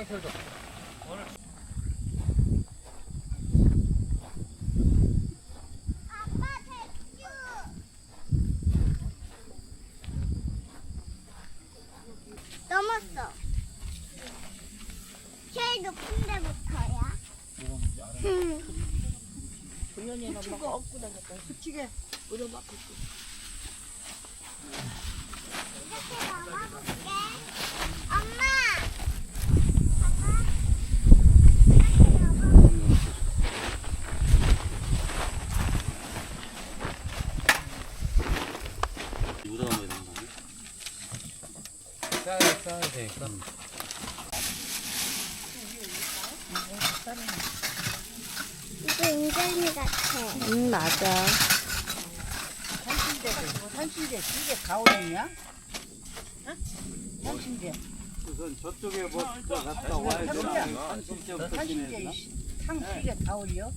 아빠 대추. 넘었어. 제일 높은 데부터야. 응. 수치가 없고 다녔다. 수치게 얻어맞고 있어. 이렇게 넘어볼게. 엄마. 여기다 넣어야 되는 거지? 쌓아야 쌓아야 되니까. 이거 인절미 같아. 응, 맞아. 산신대, 이게 가오리냐? 어? 산신대. 우선 저쪽에 뭐 갔다 와야 돼. 진짜부터 산신대, 지내야 상시게 가오리요?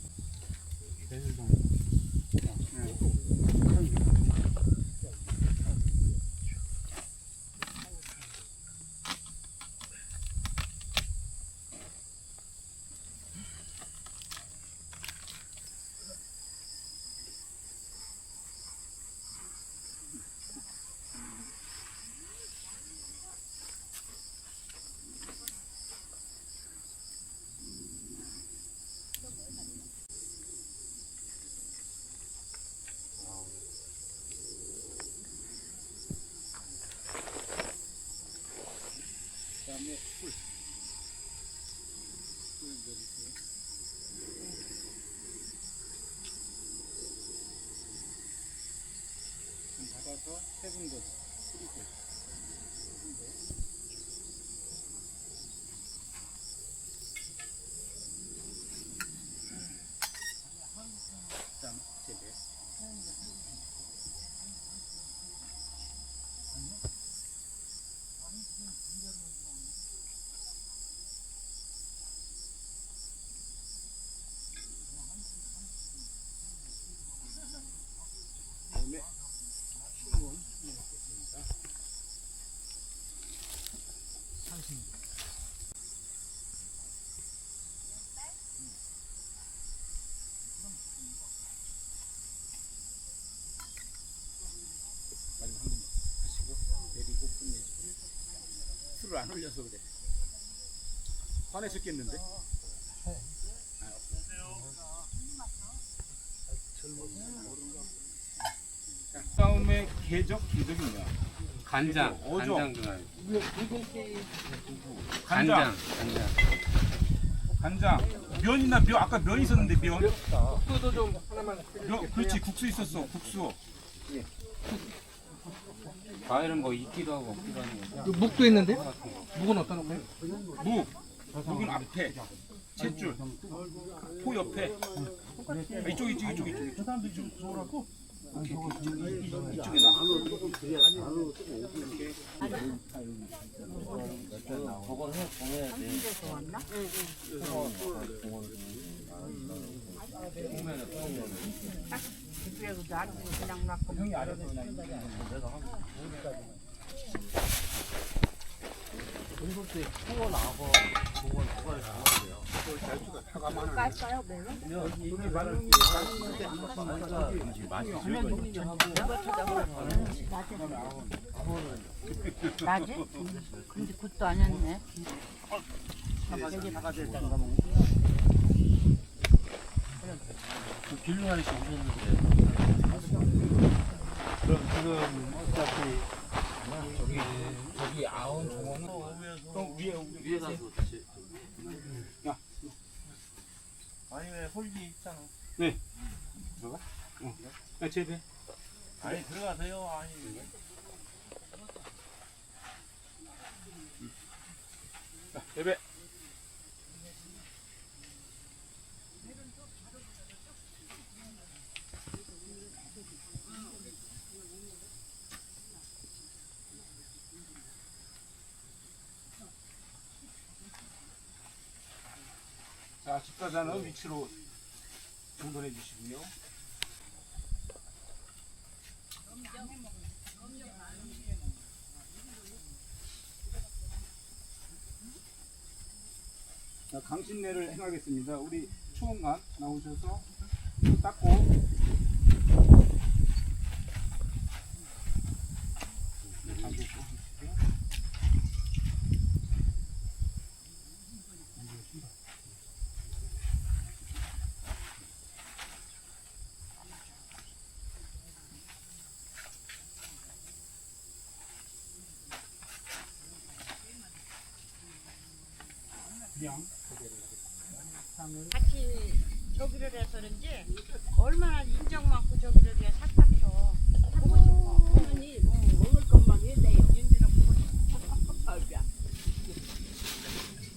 뿌리고. 그다음 재배. 그다음에 신문 넣겠습니다. 마지막 한번 하시고 내리고 끝내시고 술을 안 올려서 그래. 화내셨겠는데? 자, 다음에 개적, 개적이 뭐야? 간장. 어죠? 간장 좀 알고. 간장, 간장. 간장. 면이나 면 아까 면 있었는데 면. 국수도 좀 하나만. 면 그렇지 국수 있었어 국수. 과일은 뭐 있기도 하고 없기도 하는 거. 묵도 있는데? 묵은 어디다 놓을까요? 묵. 묵은 앞에. 셋줄. 포 옆에. 아, 이쪽 이쪽 이쪽 이쪽. 저 사람들 좀 좋으라고. 이렇게 이렇게 이쪽 이쪽에 놔. 그래도 나는 그냥 놔고 형이 알아서 그냥. 나지? 근데 그것도 아니었네. 길로 하나씩 오셨는데. 그럼 지금 어차피 저기 저기 아온 종원은 형 위에 위에 가서 그렇지. 아니 왜 홀기 있잖아. 야, 재배. 아니 들어가세요. 아니 자, 재배. 자, 집사자는 위치로 분분해 주시고요. 자, 강신례를 행하겠습니다. 우리 추원관 나오셔서 손 닦고 네, 장구 보시고. 그냥 고개를 하겠습니다. 같이 저기를 해서 그런지 얼마나 인정 많고 저기를 해 삭삭혀 보고 싶어. 어머니 먹을 것만 해대요. 윤지는 보고 싶어 아이야.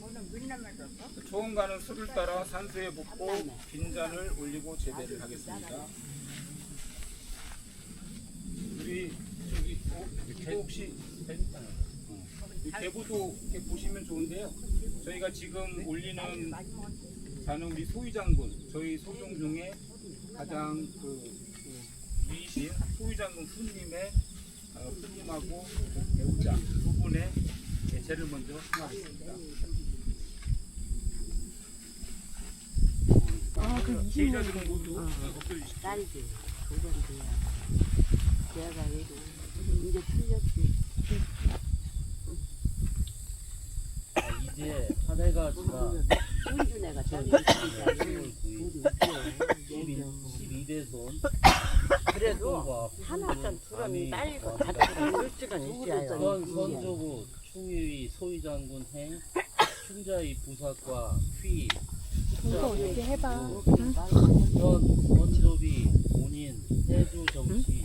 오늘 줬어? 초원가는 술을 따라 산수에 붓고 빈잔을 올리고 제대를 하겠습니다. 우리 저기 어, 이거 혹시 어, 이 대구도 이렇게 보시면 좋은데요. 저희가 지금 올리는 자는 우리 소위장군 저희 소종 중에 가장 그, 그 위신 소위장군 스님의 어, 스님하고 그 배우자 두 분의 제를 먼저 행하겠습니다. 아, 그 제자들은 모두 엎드리십시오. 딸기 그건데 제가 이거 이제 틀렸지. 이제 한 해가 지나 손주네가 저기 12대손 그래도 하나쯤 두름이 딸리고 같이 놀 줄은 있어요 선 선조부 충의위 소위장군 행 충자위 부사과 휘 이거 이렇게 해봐. 현 원조비 본인 해주 정치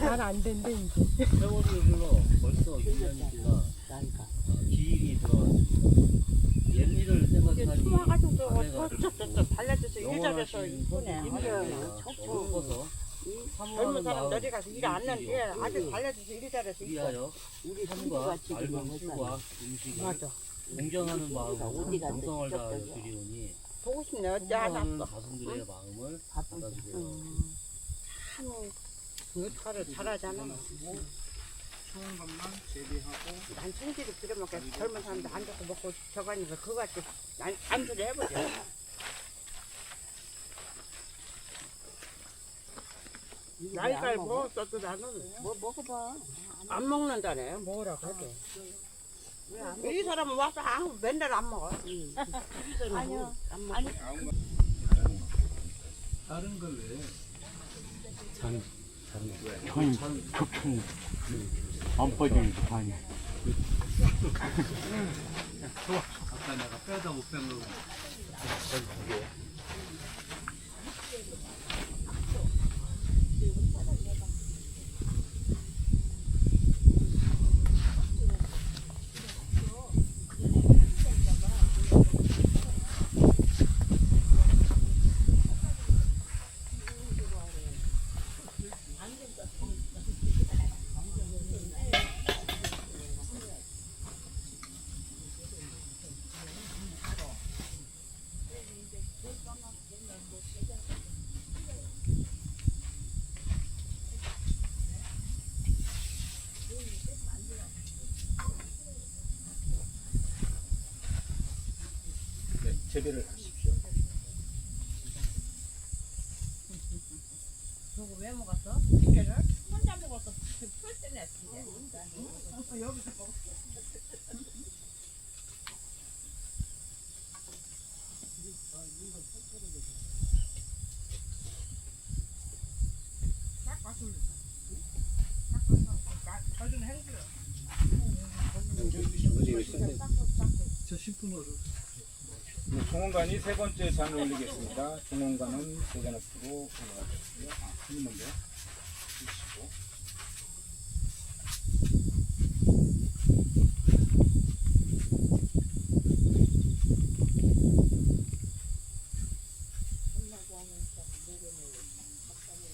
잘 안 된대 이제. 세월이 흘러 벌써 1년이 지나 기일이 들어왔습니다. 옛일을 생각하니 숨어가지고 아내가 저저저 발라줘서 일 잘해서 영원하신 이쁘네. 선생님께서 젊어서 젊은 사람 너리 가서 일 안 하는데 아주 발라줘서 일 잘해서 이뻐. 위하여 삶과 맑은 술과 음식을 맞아. 공경하는 마음으로 정성을 다하여 드리오니 보고 싶네. 어째 안 사랑하는 왔어 가슴들의 마음을 받아주세요. 참 의사를 잘하잖아 추운 것만 재배하고 난 승질이 부려먹게 젊은 사람들 앉아서 먹고 저가니까 그거 같이 난 단수를 해보자 나이까지 먹었어도 나는 뭐 먹어봐 안 먹는다네 먹으라고 해도 이 사람은 와서 아무 맨날 안 먹어 아니요 아니 다른 걸 왜? 아니, 격투 안 빠지는 아니. 아까 내가 빼다 못 뺀 거. 네, 재배를 하십시오. 저거 왜 먹었어? 집게를? 혼자 먹었어 풀때네 여기서 먹었어 네, 종원관이 세 번째 잔을 올리겠습니다. 종원관은 세잔 앞으로 올라가겠고요. 아, 손님 먼저 주시고.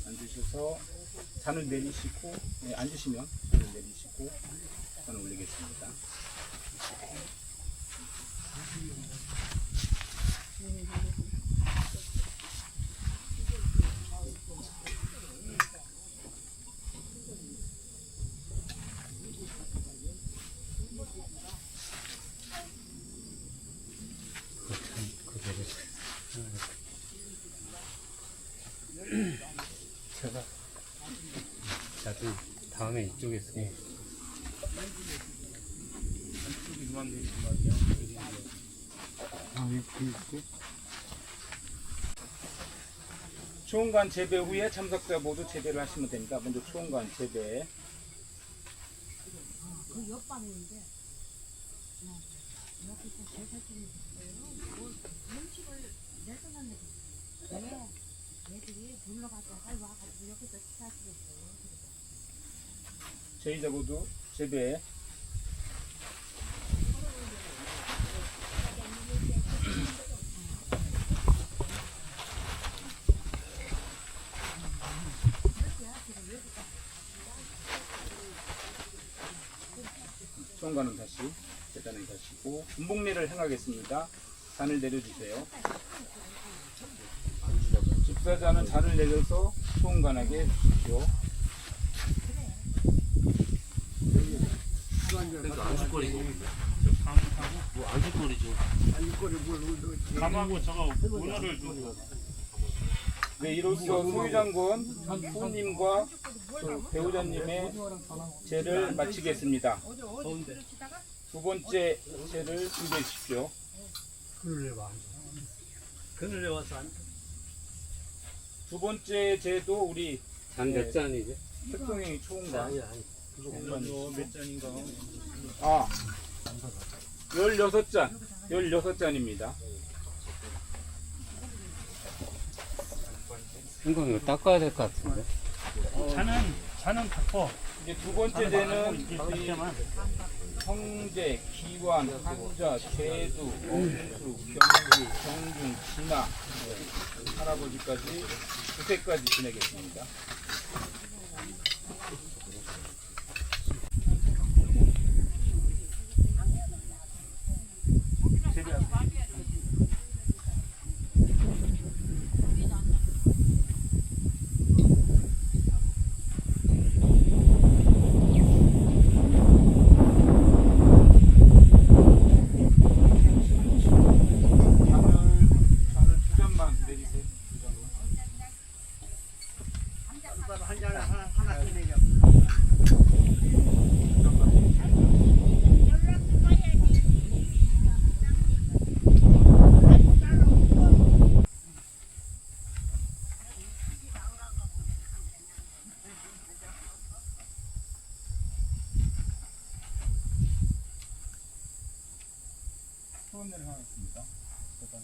앉으셔서 잔을 내리시고 네, 앉으시면 넣고 한 올리겠습니다. 제가 나중 다음에 이쪽에서 네. 있고. 초원관 재배 후에 참석자 모두 재배를 하시면 됩니다. 먼저 초원관 재배. 저희자 모두 재배. 초원관은 다시 재단을 다시고 분봉리를 행하겠습니다. 잔을 내려주세요. 집사자는 잔을 내려서 초원관에게 주십시오. 안주거리고 뭐 안주거리죠 감하고 저거 문어를 주고. 네, 이로써 소유장군 후님과 그 배우자님의 제를 마치겠습니다. 두 번째 제를 준비해 주십시오. 그늘 내와서 안 두 번째 제도 우리 잔몇 잔이지? 특성이 초음과 아니 아니 몇 잔인가? 아, 16잔, 16잔입니다. 생강 이거 닦아야 될 것 같은데 자는, 자는 닦어. 이제 두 번째 제는 우리 이 형제, 기환, 한자, 제두, 엄수, 경주, 경중, 네, 할아버지까지 두세까지 지내겠습니다. 잔을, 잔을 두 잔만 내리세요. 두 잔만. 소원내를 하겠습니다. 일단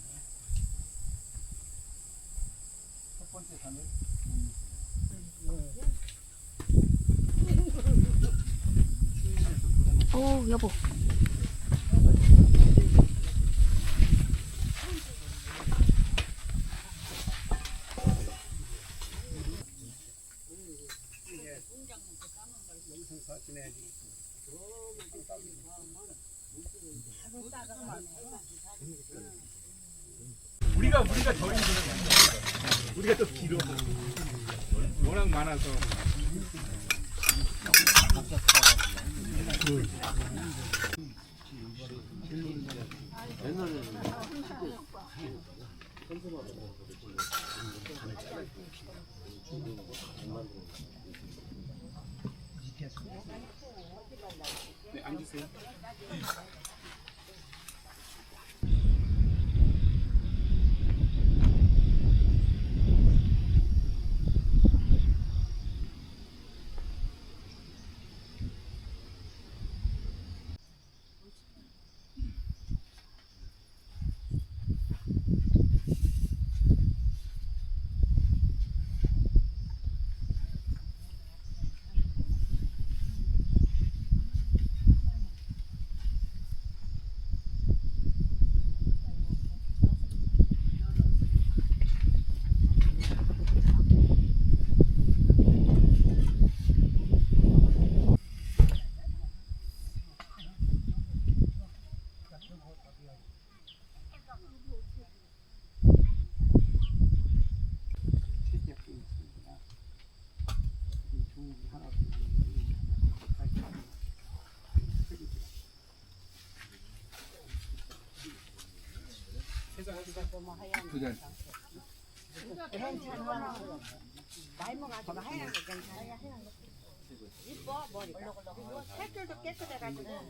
첫 번째 잔을 어, 여보. 우리가 우리가 더 힘들어. 우리가 더 길어. 워낙 많아서. 네, 앉으세요. 두 잔. 많이 먹어가지고 하얀 거 괜찮아. 이뻐. 그리고 색줄도 깨끗해가지고.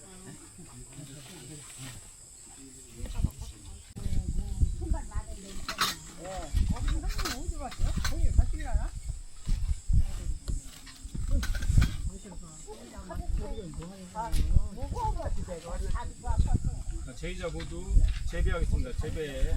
제이자 모두 재배하겠습니다. 재배.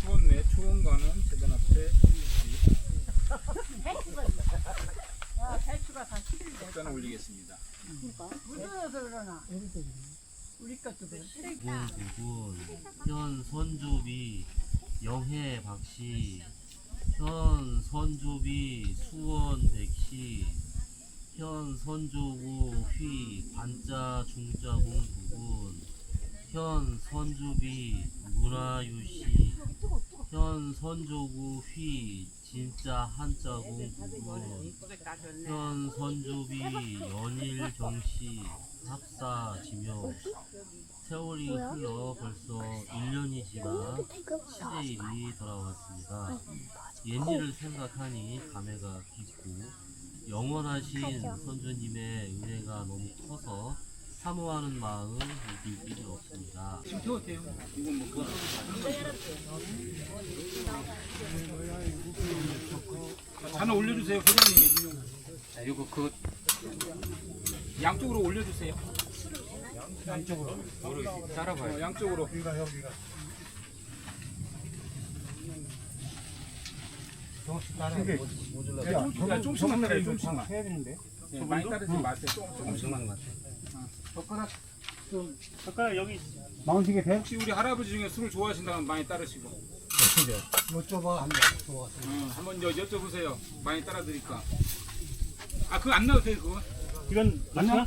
추웠네. 추운 거는 재단 앞에 일단 올리겠습니다. 부군 현 선조비 영해 박씨 현 선조비 수원 백씨 현 선조구 휘 반자 중자공 부군 현 선조비 문화유씨 현 선조구 휘 진짜 한자공 부군 현 선조비 연일 정씨 합사 지명. 세월이 흘러 벌써 1년이지만 시제 일이 돌아왔습니다. 옛일을 생각하니 감회가 깊고 영원하신 선조님의 은혜가 너무 커서 사모하는 마음 이길 길이 없습니다. 이건 뭐 그거 올려주세요, 소장님. 자, 이거 그 양쪽으로 올려주세요. 양쪽으로. 따라봐요. 어, 양쪽으로. 여기가 여기가. 야, 조금씩만 따라요, 조금씩만. 해야 되는데. 네, 많이 따르지 마세요. 조금, 조금씩만. 젓가락 여기 혹시 우리 할아버지 중에 술을 좋아하신다면 많이 따르시고. 여쭤봐 한번 좋아. 어, 한번 여, 여쭤보세요. 많이 따라 드릴까? 아, 그거 안 넣어도 돼, 그거. 이건 맞나?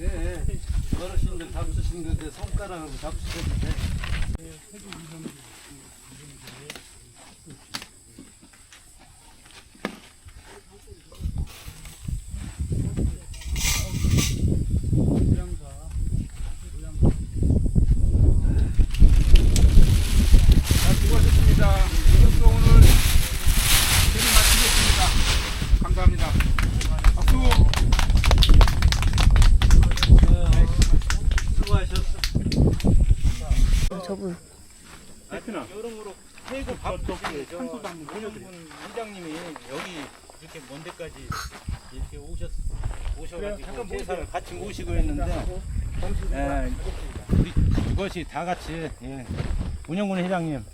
예. 어르신들 잡수신 건데 손가락으로 잡수셔도 돼. 자, 수고하셨습니다. 이것도 오늘 세를 마치겠습니다. 감사합니다. 박수! 수고하셨어. 저분. 여름으로 세고 밥 덕분에 한소분 회장님이 여기 이렇게 먼 데까지 이렇게 오셨 오셔가지고 제사를 같이 모시고 했는데 예, 우리 이것이 다 같이 예, 운영군 회장님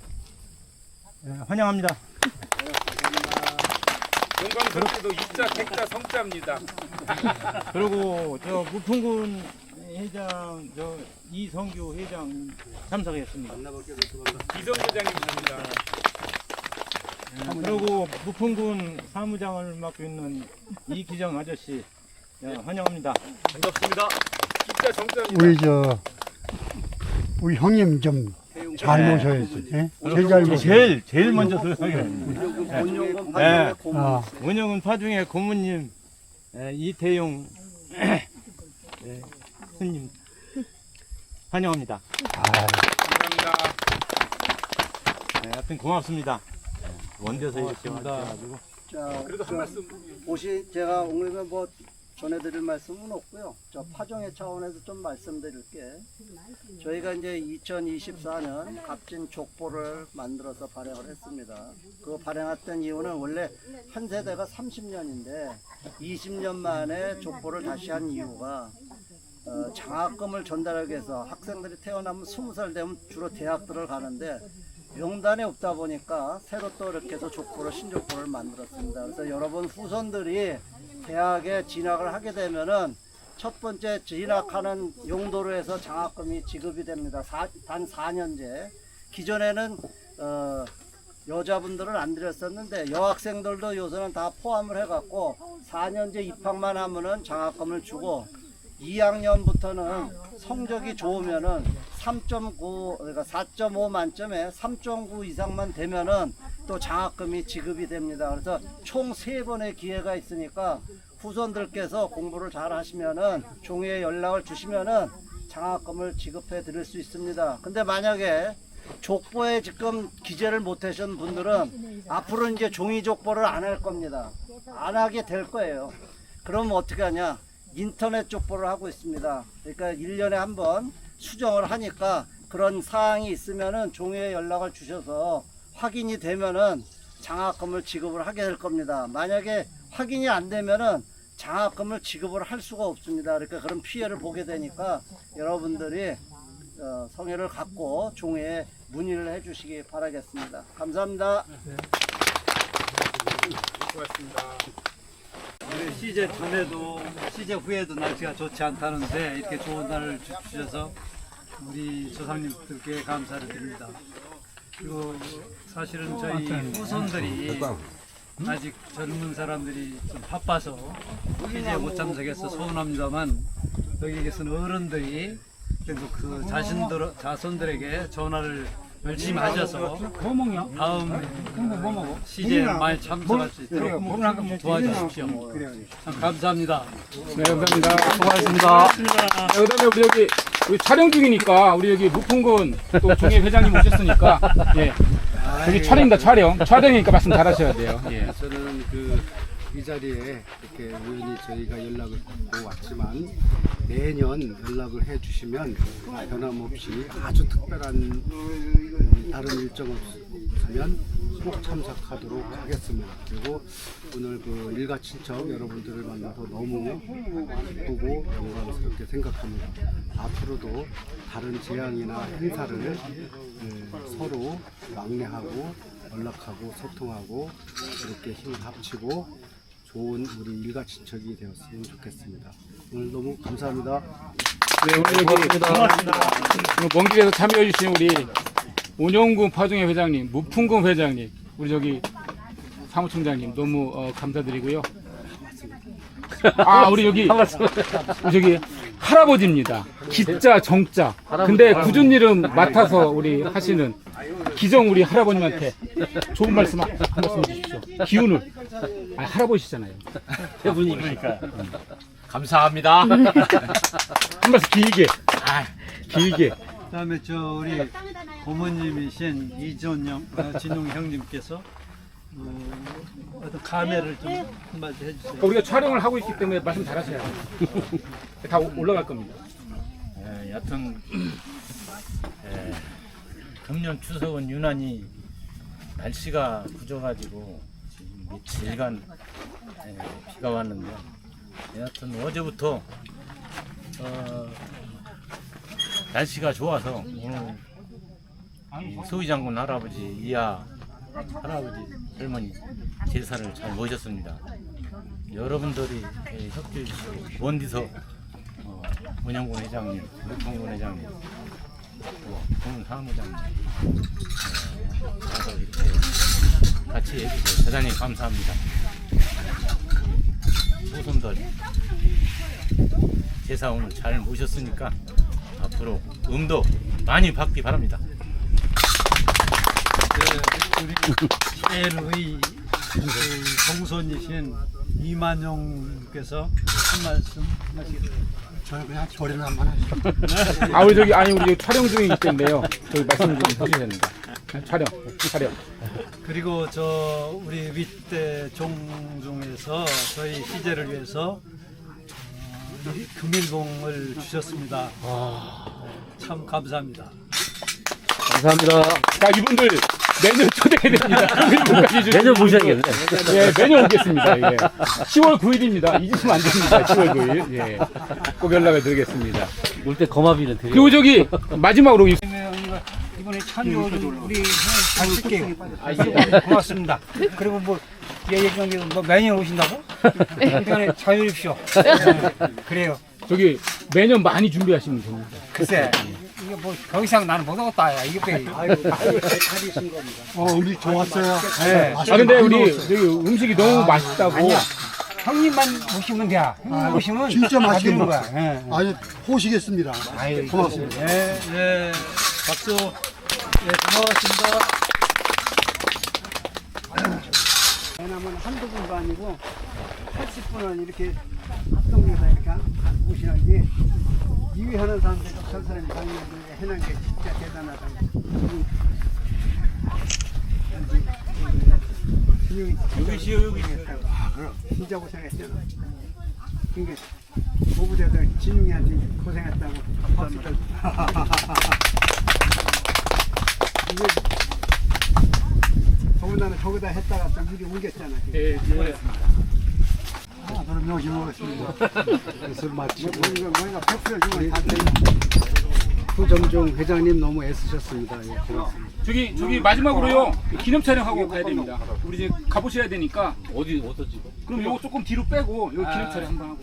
예, 환영합니다. 용광스럽게도 입자, 택자, 성자입니다. 그리고 저 무풍군 회장 저 이성규 회장 참석했습니다. 이성 회장님입니다. 예, 그리고 무풍군 사무장을 맡고 있는 이기정 아저씨 예, 환영합니다. 반갑습니다. 입자, 성자입니다. 우리 저 우리 형님 좀잘 모셔야지. 예? 제일 잘 모셔. 제일 제일 먼저 소개해요. 예. 아, 운영은 파중의 고모님 예, 이태용 예, 스님 환영합니다. 아, 감사합니다. 예, 하여튼 고맙습니다. 예, 원대서 이렇게. 와주셔가지고 자, 그래도 한 말씀. 옷이 제가 오늘 뭐 전해드릴 말씀은 없고요. 저 파종의 차원에서 좀 말씀드릴 게. 저희가 이제 2024년 값진 족보를 만들어서 발행을 했습니다. 그 발행했던 이유는 원래 한 세대가 30년인데 20년 만에 족보를 다시 한 이유가 어, 장학금을 전달하기 위해서 학생들이 태어나면 20살 되면 주로 대학들을 가는데 명단이 없다 보니까 새로 또 이렇게 해서 족보를 신족보를 만들었습니다. 그래서 여러분 후손들이 대학에 진학을 하게 되면은 첫 번째 진학하는 용도로 해서 장학금이 지급이 됩니다. 사- 단 4년제. 기존에는 어, 여자분들은 안 드렸었는데 여학생들도 요새는 다 포함을 해갖고 4년제 입학만 하면은 장학금을 주고 2학년부터는 성적이 좋으면은 3.9 그러니까 4.5 만점에 3.9 이상만 되면은 또 장학금이 지급이 됩니다. 그래서 총 세 번의 기회가 있으니까 후손들께서 공부를 잘 하시면은 종이에 연락을 주시면은 장학금을 지급해 드릴 수 있습니다. 근데 만약에 족보에 지금 기재를 못 하신 분들은 앞으로 이제 종이 족보를 안 할 겁니다. 안 하게 될 거예요. 그럼 어떻게 하냐? 인터넷 족보를 하고 있습니다. 그러니까 1년에 한 번 수정을 하니까 그런 사항이 있으면은 종이에 연락을 주셔서 확인이 되면은 장학금을 지급을 하게 될 겁니다. 만약에 확인이 안 되면은 장학금을 지급을 할 수가 없습니다. 그러니까 그런 피해를 보게 되니까 여러분들이 어, 성의를 갖고 종이에 문의를 해주시기 바라겠습니다. 감사합니다. 우리 시제 전에도 시제 후에도 날씨가 좋지 않다는데 이렇게 좋은 날을 주- 주셔서 우리 조상님들께 감사를 드립니다. 그리고 사실은 저희 후손들이 아직 젊은 사람들이 좀 바빠서 시제에 못 참석해서 서운합니다만 여기 계신 어른들이 그래도 그 자신들 자손들에게 전화를 열심히 하셔서 다음 시제에 많이 참석할 수 있도록 도와주십시오. 참 감사합니다. 네, 감사합니다. 수고하셨습니다. 네, 그다음에 우리 여기 우리 촬영 중이니까 우리 여기 무풍군 또 종회 회장님 오셨으니까 예. 여기 촬영입니다. 촬영. 촬영이니까 말씀 잘하셔야 돼요. 예. 저는 그 이 자리에 이렇게 우연히 저희가 연락을 받고 왔지만 매년 연락을 해주시면 변함없이 아주 특별한 음, 다른 일정 없으면 꼭 참석하도록 하겠습니다. 그리고 오늘 그 일가 친척 여러분들을 만나서 너무 기쁘고 영광스럽게 생각합니다. 앞으로도 다른 재앙이나 행사를 음, 서로 왕래하고 연락하고 소통하고 이렇게 힘을 합치고 좋은 우리 일가 친척이 되었으면 좋겠습니다. 오늘 너무 감사합니다. 네, 오늘 오늘 먼 길에서 참여해 주신 우리 온영군 파종회 회장님, 무풍군 회장님, 우리 저기 사무총장님 너무 어, 감사드리고요. 아, 우리 여기 우리 저기 할아버지입니다. 기자 정자. 근데 굳은 이름 맡아서 우리 하시는 기정 우리 할아버님한테 좋은 말씀 한, 한 말씀 해주십시오. 기운을. 아, 할아버지시잖아요. 대분이니까. 감사합니다. 한 말씀 길게. 길게. 그다음에 저 우리 고모님이신 이전영 어, 진용 형님께서 어, 어떤 감회를 좀 한마디 해주세요. 그러니까 우리가 촬영을 하고 있기 때문에 말씀 잘하셔야 돼요. 다 오- 올라갈 겁니다. 예, 여튼 예, 금년 추석은 유난히 날씨가 굳어가지고 지금 며칠간 예, 비가 왔는데 여튼 어제부터 어, 날씨가 좋아서 오늘 이 소희장군 할아버지 이하 할아버지 할머니 제사를 잘 모셨습니다. 여러분들이 예, 협조해 주시고 먼 데서 어, 문영군 회장님, 육통군 회장님, 또군 사무장님 어, 와서 이렇게 같이 해주셔서 대단히 감사합니다. 후손들 제사 오늘 잘 모셨으니까 앞으로 음도 많이 받기 바랍니다. 네, 우리 L의 그 동선이신 이만용께서 한 말씀 하시겠습니다. 저는 그냥 조리는 한번 하시죠. 아, 우리 저기, 아니, 우리 촬영 중이기 때문에요. 저기 말씀 좀 해주셔야 됩니다. 촬영, 촬영. 그리고 저 우리 윗대 종중에서 저희 희재를 위해서 금일봉을 주셨습니다. 참 감사합니다. 감사합니다. 자, 이분들 매년 초대해야 됩니다. 일본까지 좀- 매년 모셔야겠네. 예, 매년 오겠습니다. 예. 10월 9일입니다. 잊으시면 안 됩니다. 10월 9일. 예. 꼭 연락을 드리겠습니다. 올 때 거마비는 드려. 그리고 저기 마지막으로 이- 이번에 찬조 우리 잘 쓸게요. 고맙습니다. 그리고 뭐 얘기한 뭐 매년 오신다고? 그러니까 자유롭시오. 그래요. 저기 매년 많이 준비하시면 됩니다. 글쎄 뭐더 이상 나는 못 하겠다. 야. 이게 빼. 어, 우리 좋았어요. 네. 아 근데 우리 저기 음식이 너무 맛있다고 아니야. 형님만 오시면 돼. 형님 오시면 진짜 맛있게 주는 먹었어요. 거야. 예. 아니, 호시겠습니다. 아유, 고맙습니다. 네, 네. 박수. 네, 고맙습니다. 왜냐면 한두 분도 아니고 80분은 이렇게 합동해서 이렇게 오시는 게 이해하는 사람들도 저 사람이 당연히 해낸 게 진짜 대단하다고. 여기 시요, 여기. 아, 그럼. 진짜 고생했잖아. 그러니까 보부자들 진웅이한테 고생했다고 박수를. 이게 더군다나 저기다 했다가 또 일이 옮겼잖아. 예, 예. 아, 그럼 여기 먹었습니다. 그래서 마치고. 우리가 우리가 백수를 주면 다 돼. 후정종 회장님 너무 애쓰셨습니다. 예, 고맙습니다. 저기 저기 마지막으로요 기념 촬영하고 가야 됩니다. 우리 이제 가보셔야 되니까 어디 어디서 찍어? 그럼 요거 조금 뒤로 빼고 요 기념 촬영 한번 하고.